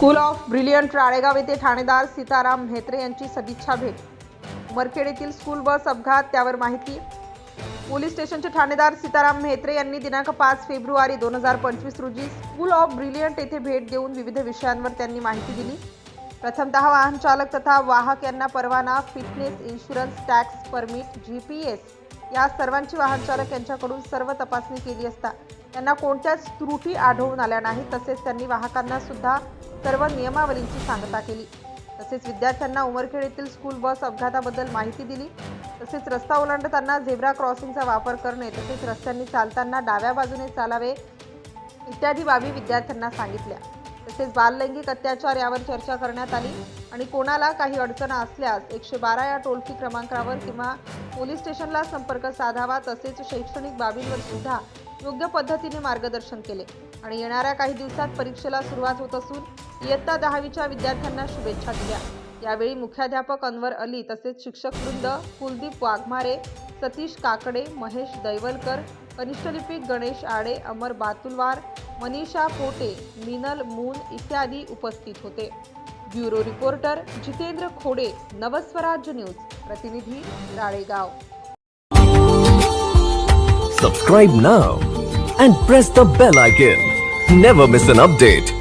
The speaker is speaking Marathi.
स्कूल ऑफ ब्रिलियंट राळेगाव येथे ठाणेदार सीताराम म्हेत्रे यांची सदिच्छा भेट. उमरखेड येथील स्कूल बस अपघात त्यावर माहिती. पोलीस स्टेशनचे ठाणेदार सीताराम म्हेत्रे यांनी दिनांक पाच फेब्रुवारी दोन हजार पंचवीस रोजी स्कूल ऑफ ब्रिलियंट येथे भेट देऊन विविध विषयांवर त्यांनी माहिती दिली. प्रथमतः वाहन चालक तथा वाहक यांना परवाना fitness insurance tax permit G P S या सर्वांची वाहन चालक यांच्याकडून सर्व तपासणी केली असता त्यांना कोणत्याच त्रुटी आढळून आल्या नाही तसेच त्यांनी वाहकांना सुद्धा सर्व नियमावलींची सांगता केली. तसेच विद्यार्थ्यांना उमरखेड येथील स्कूल बस अपघाताबद्दल माहिती दिली. तसेच रस्ता ओलांडताना झेब्रा क्रॉसिंगचा वापर करणे तसेच रस्त्यांनी चालताना डाव्या बाजूने चालावे इत्यादी बाबी विद्यार्थ्यांना सांगितल्या. तसेच बाललैंगिक अत्याचार यावर चर्चा करण्यात आली. आणि कोणाला काही अडचण असल्यास एकशे बारा या टोल फ्री क्रमांकावर किंवा पोलीस स्टेशनला संपर्क साधावा तसेच शैक्षणिक बाबींवर सुद्धा योग्य पद्धतीने मार्गदर्शन केले. आणि येणाऱ्या काही दिवसात परीक्षेला सुरुवात होत असून इयत्ता दहावीच्या विद्यार्थ्यांना शुभेच्छा दिल्या. यावेळी मुख्याध्यापक अनवर अली तसेच शिक्षक वृंद कुलदीप वाघमारे सतीश काकडे महेश दैवलकर कनिष्ठलिपिक गणेश आडे अमर बातुलवार मनीषा पोटे मिनल मून इत्यादी उपस्थित होते bureau reporter Jitendra Khode Navswarajya news प्रतिनिधी Ralegaon Subscribe now and press the bell icon. Never miss an update.